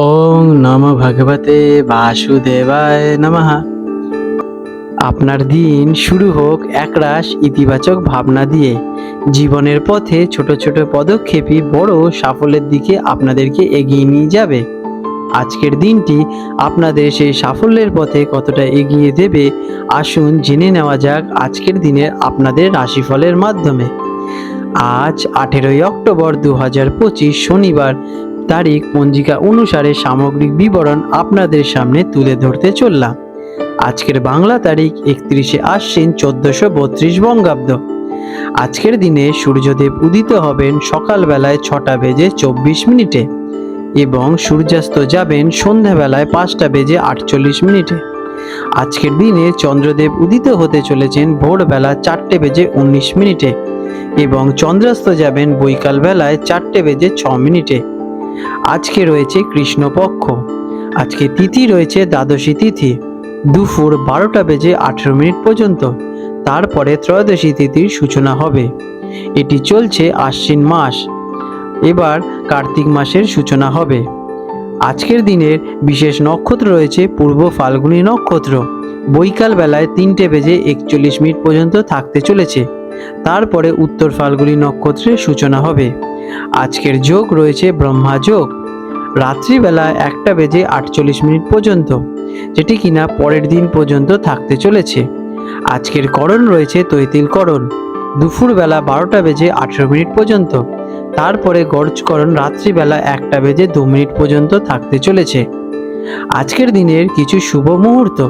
ওং নম ভগবতে বাসুদেবায় নমঃ। আপনার দিন শুরু হোক একরাশ ইতিবাচক ভাবনা দিয়ে। জীবনের পথে ছোট ছোট পদক্ষেপই বড় সাফল্যের দিকে আপনাদেরকে এগিয়ে নিয়ে যাবে। আজকের দিনটি আপনাদের সেই সাফল্যের পথে কতটা এগিয়ে দেবে, আসুন জেনে নেওয়া যাক আজকের দিনের আপনাদের রাশিফলের মাধ্যমে। আজ আঠেরোই অক্টোবর দু হাজার পঁচিশ শনিবার তারিখ পঞ্জিকা অনুসারে সামগ্রিক বিবরণ আপনাদের সামনে তুলে ধরতে চললাম। আজকের বাংলা তারিখ একত্রিশে আশ্বিন চোদ্দশো বত্রিশ বঙ্গাব্দ। আজকের দিনে সূর্যদেব উদিত হবেন সকালবেলায় ছটা বেজে চব্বিশ মিনিটে এবং সূর্যাস্ত যাবেন সন্ধ্যাবেলায় পাঁচটা বেজে আটচল্লিশ মিনিটে। আজকের দিনে চন্দ্রদেব উদিত হতে চলেছেন ভোরবেলা চারটে বেজে উনিশ মিনিটে এবং চন্দ্রাস্ত যাবেন বৈকাল বেলায় চারটে বেজে ছ মিনিটে। আজকে রয়েছে কৃষ্ণপক্ষ। আজকে তিথি রয়েছে দ্বাদশী তিথি। দুপুর বারোটা বেজে আঠেরো মিনিট পর্যন্ত। তারপরে ত্রয়োদশী তিথির সূচনা হবে। এটি চলছে আশ্বিন মাস। এবার কার্তিক মাসের সূচনা হবে। আজকের দিনের বিশেষ নক্ষত্র রয়েছে পূর্ব ফাল্গুনী নক্ষত্র। বৈকাল বেলায় তিনটে বেজে একচল্লিশ মিনিট পর্যন্ত থাকতে চলেছে। তারপরে উত্তর ফাল্গুনী নক্ষত্রের সূচনা হবে। আজকের যোগ রয়েছে ব্রহ্মা যোগ। রাত্রিবেলা একটা বেজে আটচল্লিশ মিনিট পর্যন্ত, যেটি কিনা পরের দিন পর্যন্ত থাকতে চলেছে। আজকের করণ রয়েছে তৈতিল করণ। দুপুরবেলা বারোটা বেজে আঠেরো মিনিট পর্যন্ত, তারপরে গর্জকরণ রাত্রিবেলা একটা বেজে দু মিনিট পর্যন্ত থাকতে চলেছে। আজকের দিনের কিছু শুভ মুহূর্ত।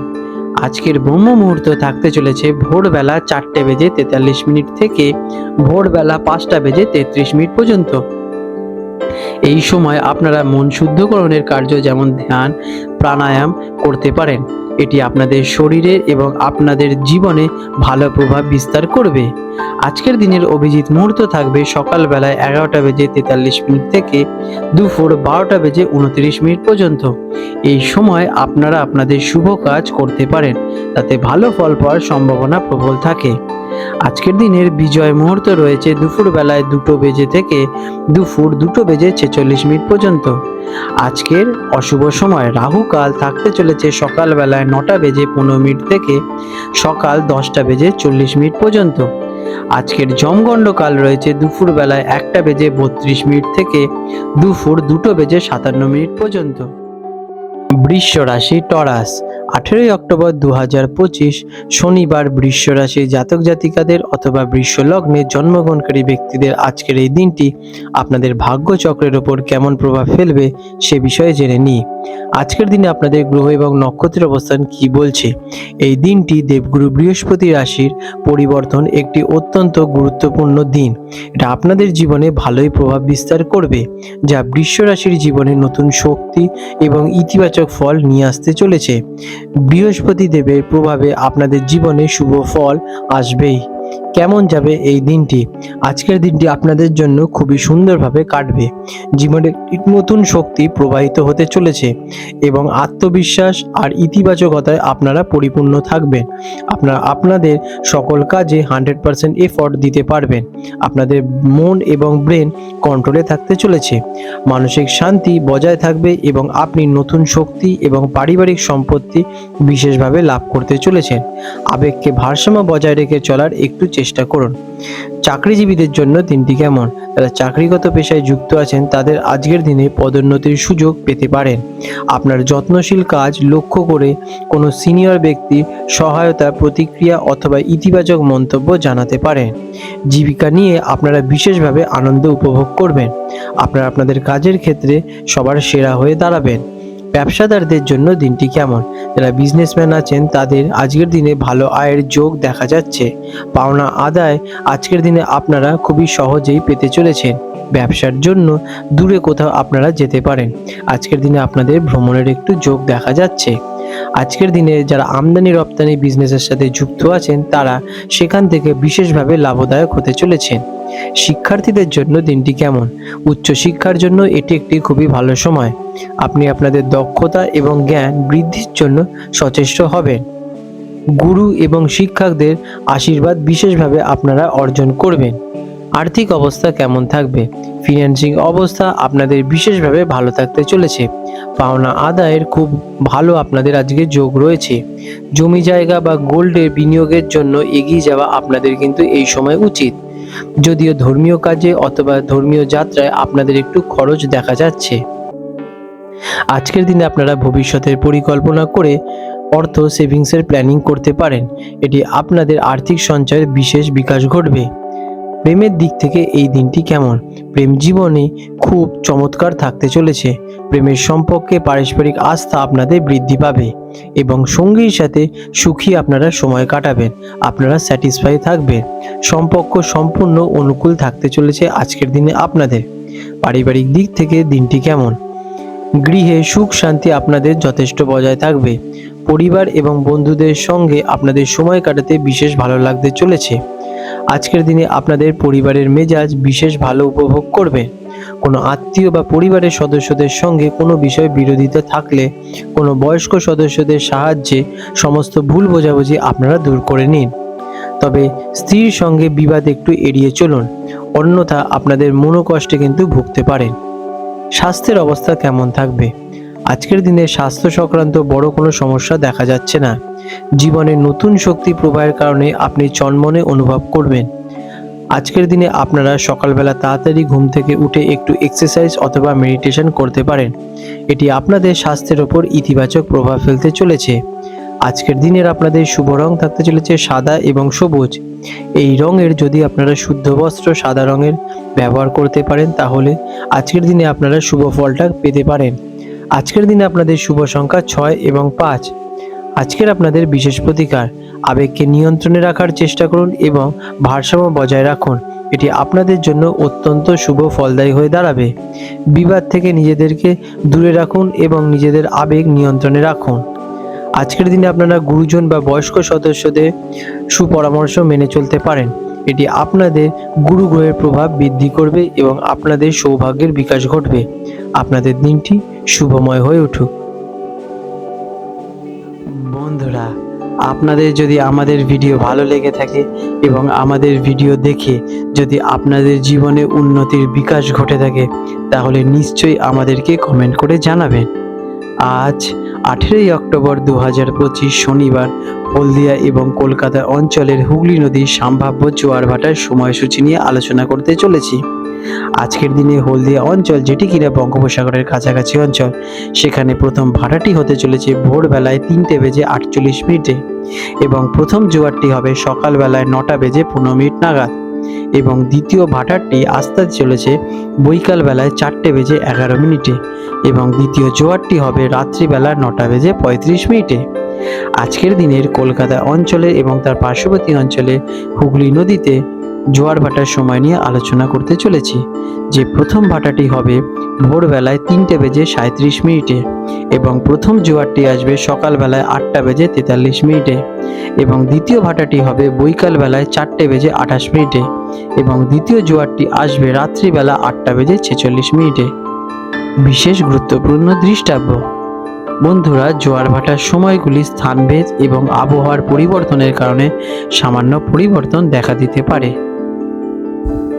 আজকের ব্রহ্ম মুহূর্ত থাকতে চলেছে ভোরবেলা চারটে বেজে তেতাল্লিশ মিনিট থেকে ভোরবেলা পাঁচটা বেজে তেত্রিশ মিনিট পর্যন্ত। এই সময় আপনারা মন শুদ্ধকরণের কার্য যেমন ধ্যান, প্রাণায়াম করতে পারেন। এটি আপনাদের শরীরে এবং আপনাদের জীবনে ভালো প্রভাব বিস্তার করবে। আজকের দিনের অভিজিৎ মুহূর্ত থাকবে সকালবেলায় এগারোটা বেজে তেতাল্লিশ মিনিট থেকে দুপুর বারোটা বেজে উনত্রিশ মিনিট পর্যন্ত। এই সময় আপনারা আপনাদের শুভ কাজ করতে পারেন, তাতে ভালো ফল পাওয়ার সম্ভাবনা প্রবল থাকে। আজকের দিনের বিজয় মুহূর্ত রয়েছে দুপুর বেলায় দুটো বেজে থেকে দুপুর দুটো বেজে ছেচল্লিশ মিনিট পর্যন্ত। আজকের অশুভ সময়, রাহু কাল থাকতে চলেছে সকালবেলায় নটা বেজে পনেরো মিনিট থেকে সকাল দশটা বেজে চল্লিশ মিনিট পর্যন্ত। আজকের জমগণ্ড কাল রয়েছে দুপুর বেলায় একটা বেজে বত্রিশ মিনিট থেকে দুপুর দুটো বেজে সাতান্ন মিনিট পর্যন্ত। বৃষ রাশি, টরাস। আঠেরোই অক্টোবর দু হাজার পঁচিশ শনিবার বৃষ রাশি জাতক জাতিকাদের অথবা বৃষ লগ্নে জন্মগ্রহণকারী ব্যক্তিদের আজকের এই দিনটি আপনাদের ভাগ্য চক্রের ওপর কেমন প্রভাব ফেলবে সে বিষয়ে জেনে নিই। আজকের দিনে আপনাদের গ্রহ এবং নক্ষত্রের অবস্থান কি বলছে? এই দিনটি দেবগুরু বৃহস্পতি রাশির পরিবর্তন একটি অত্যন্ত গুরুত্বপূর্ণ দিন। এটা আপনাদের জীবনে ভালোই প্রভাব বিস্তার করবে, যা বৃষ রাশির জীবনে নতুন শক্তি এবং ইতিবাচক ফল নিয়ে আসতে চলেছে। বৃহস্পতি দেবের প্রভাবে আপনাদের জীবনে শুভ ফল আসবেই। কেমন যাবে এই দিনটি? আজকের দিনটি আপনাদের জন্য খুবই সুন্দরভাবে কাটবে। জীবনে নতুন শক্তি প্রবাহিত হতে চলেছে এবং আত্মবিশ্বাস আর ইতিবাচকতায় আপনারা পরিপূর্ণ থাকবেন। আপনারা আপনাদের সকল কাজে হান্ড্রেড পারসেন্ট এফর্ট দিতে পারবেন। আপনাদের মন এবং ব্রেন কন্ট্রোলে থাকতে চলেছে। মানসিক শান্তি বজায় থাকবে এবং আপনি নতুন শক্তি এবং পারিবারিক সম্পত্তি বিশেষভাবে লাভ করতে চলেছেন। আবেগকে ভারসাম্য বজায় রেখে চলার একটু চেষ্টা করুন। চাকরিজীবীদের জন্য দিনটি কেমন? যারা চাকরিগত পেশায় যুক্ত আছেন, তাদের আজকের দিনে পদোন্নতির সুযোগ পেতে পারেন। আপনার যত্নশীল কাজ লক্ষ্য করে কোনো সিনিয়র ব্যক্তি সহায়তা, প্রতিক্রিয়া অথবা ইতিবাচক মন্তব্য জানাতে পারেন। জীবিকা নিয়ে আপনারা বিশেষভাবে আনন্দ উপভোগ করবেন। আপনারা আপনাদের কাজের ক্ষেত্রে সবার সেরা হয়ে দাঁড়াবেন। ব্যবসাদারদের জন্য দিনটি কেমন? যারা বিজনেসম্যান আছেন, তাদের আজকের দিনে ভালো আয়ের যোগ দেখা যাচ্ছে। পাওনা আদায় আজকের দিনে আপনারা খুবই সহজেই পেতে চলেছেন। ব্যবসার জন্য দূরে কোথাও আপনারা যেতে পারেন। আজকের দিনে আপনাদের ভ্রমণের একটু যোগ দেখা যাচ্ছে। আজকের দিনে যারা আমদানি রপ্তানি বিজনেসের সাথে যুক্ত আছেন, তারা সেখান থেকে বিশেষভাবে লাভদায়ক হতে চলেছেন। শিক্ষার্থীদের জন্য দিনটি কেমন? উচ্চশিক্ষার জন্য এটি একটি খুবই ভালো সময়। আপনি আপনাদের দক্ষতা এবং জ্ঞান বৃদ্ধির জন্য সচেষ্ট হবেন। গুরু এবং শিক্ষকদের আশীর্বাদ বিশেষভাবে আপনারা অর্জন করবেন। আর্থিক অবস্থা কেমন থাকবে? ফিনান্সিং অবস্থা আপনাদের বিশেষভাবে ভালো থাকতে চলেছে। পাওনা আদায়ের খুব ভালো আপনাদের আজকে যোগ রয়েছে। জমি জায়গা বা গোল্ডের বিনিয়োগের জন্য এগিয়ে যাওয়া আপনাদের কিন্তু এই সময় উচিত। যদিও ধর্মীয় কাজে অথবা ধর্মীয় যাত্রায় আপনাদের একটু খরচ দেখা যাচ্ছে। আজকের দিনে আপনারা ভবিষ্যতের পরিকল্পনা করে অর্থ সেভিংসের প্ল্যানিং করতে পারেন। এটি আপনাদের আর্থিক সঞ্চয়ের বিশেষ বিকাশ ঘটবে। প্রেমের দিক থেকে এই দিনটি কেমন? প্রেম জীবনে খুব চমৎকার থাকতে চলেছে। প্রেমের সম্পর্কে পারস্পরিক আস্থা আপনাদের বৃদ্ধি পাবে এবং সঙ্গীর সাথে সুখী আপনারা সময় কাটাবেন, আপনারা স্যাটিসফাই থাকবেন। সম্পর্ক সম্পূর্ণ অনুকূল থাকতে চলেছে আজকের দিনে আপনাদের। পারিবারিক দিক থেকে দিনটি কেমন? গৃহে সুখ শান্তি আপনাদের যথেষ্ট বজায় থাকবে। পরিবার এবং বন্ধুদের সঙ্গে আপনাদের সময় কাটাতে বিশেষ ভালো লাগতে চলেছে। আজকের দিনে আপনাদের পরিবারের মেজাজ বিশেষ ভালো উপভোগ করবে। কোনো আত্মীয় বা পরিবারের সদস্যদের সঙ্গে কোনো বিষয় বিরোধিতা থাকলে কোনো বয়স্ক সদস্যদের সাহায্যে সমস্ত ভুল বোঝাবুঝি আপনারা দূর করে নিন। তবে স্ত্রীর সঙ্গে বিবাদ একটু এড়িয়ে চলুন, অন্যথা আপনাদের মনোকষ্টে কিন্তু ভুগতে পারেন। স্বাস্থ্যের অবস্থা কেমন থাকবে? আজকের দিনে স্বাস্থ্য সংক্রান্ত বড় কোনো সমস্যা দেখা যাচ্ছে না। জীবনে নতুন শক্তি প্রবাহের কারণে আপনি চনমনে অনুভব করবেন। আজকের দিনে আপনারা সকালবেলা তাড়াতাড়ি ঘুম থেকে উঠে একটু এক্সারসাইজ অথবা মেডিটেশন করতে পারেন। এটি আপনাদের স্বাস্থ্যের ওপর ইতিবাচক প্রভাব ফেলতে চলেছে। আজকের দিনের আপনাদের শুভ রং থাকতে চলেছে সাদা এবং সবুজ। এই রঙের যদি আপনারা শুদ্ধ বস্ত্র সাদা রঙের ব্যবহার করতে পারেন, তাহলে আজকের দিনে আপনারা শুভ ফলটা পেতে পারেন। আজকের দিনে আপনাদের শুভ সংখ্যা ছয় এবং পাঁচ। আজকের আপনাদের বিশেষ প্রতিকার, আবেগকে নিয়ন্ত্রণে রাখার চেষ্টা করুন এবং ভারসাম্য বজায় রাখুন। এটি আপনাদের জন্য অত্যন্ত শুভ ফলদায়ী হয়ে দাঁড়াবে। বিবাদ থেকে নিজেদেরকে দূরে রাখুন এবং নিজেদের আবেগ নিয়ন্ত্রণে রাখুন। আজকের দিনে আপনারা গুরুজন বা বয়স্ক সদস্যদের সুপরামর্শ মেনে চলতে পারেন। এটি আপনাদের গুরু গ্রহের প্রভাব বৃদ্ধি করবে এবং আপনাদের সৌভাগ্যের বিকাশ ঘটবে। আপনাদের দিনটি শুভময় হয়ে উঠুক। বন্ধুরা, আপনাদের যদি আমাদের ভিডিও ভালো লেগে থাকে এবং আমাদের ভিডিও দেখে যদি আপনাদের জীবনে উন্নতির বিকাশ ঘটে থাকে, তাহলে নিশ্চয়ই আমাদেরকে কমেন্ট করে জানাবেন। আজ আঠেরোই অক্টোবর দু হাজার পঁচিশ শনিবার, হলদিয়া এবং কলকাতা অঞ্চলের হুগলি নদীর সম্ভাব্য জোয়ার ভাটার সময়সূচি নিয়ে আলোচনা করতে চলেছি। আজকের দিনে হলদিয়া অঞ্চল যেটি কিনা বঙ্গোপসাগরের কাছাকাছি অঞ্চল, সেখানে প্রথম ভাটাটি হতে চলেছে ভোরবেলায় তিনটে বেজে আটচল্লিশ মিনিটে এবং প্রথম জোয়ারটি হবে সকালবেলায় নটা বেজে পনেরো মিনিট নাগাদ এবং দ্বিতীয় ভাটারটি আসতে চলেছে বৈকাল বেলায় চারটে বেজে এগারো মিনিটে এবং দ্বিতীয় জোয়ারটি হবে রাত্রিবেলা নটা বেজে পঁয়ত্রিশ মিনিটে। আজকের দিনের কলকাতা অঞ্চলে এবং তার পার্শ্ববর্তী অঞ্চলে হুগলি নদীতে জোয়ার ভাটার সময় নিয়ে আলোচনা করতে চলেছি। যে প্রথম ভাটাটি হবে ভোরবেলায় তিনটে বেজে সাঁত্রিশ মিনিটে এবং প্রথম জোয়ারটি আসবে সকালবেলায় আটটা বেজে তেতাল্লিশ মিনিটে এবং দ্বিতীয় ভাটাটি হবে বৈকাল বেলায় চারটে বেজে আঠাশ মিনিটে এবং দ্বিতীয় জোয়ারটি আসবে রাত্রিবেলা আটটা বেজে ছেচল্লিশ মিনিটে। বিশেষ গুরুত্বপূর্ণ দৃষ্টাব্য। বন্ধুরা, জোয়ার ভাটার সময়গুলি স্থানভেদ এবং আবহাওয়ার পরিবর্তনের কারণে সামান্য পরিবর্তন দেখা দিতে পারে।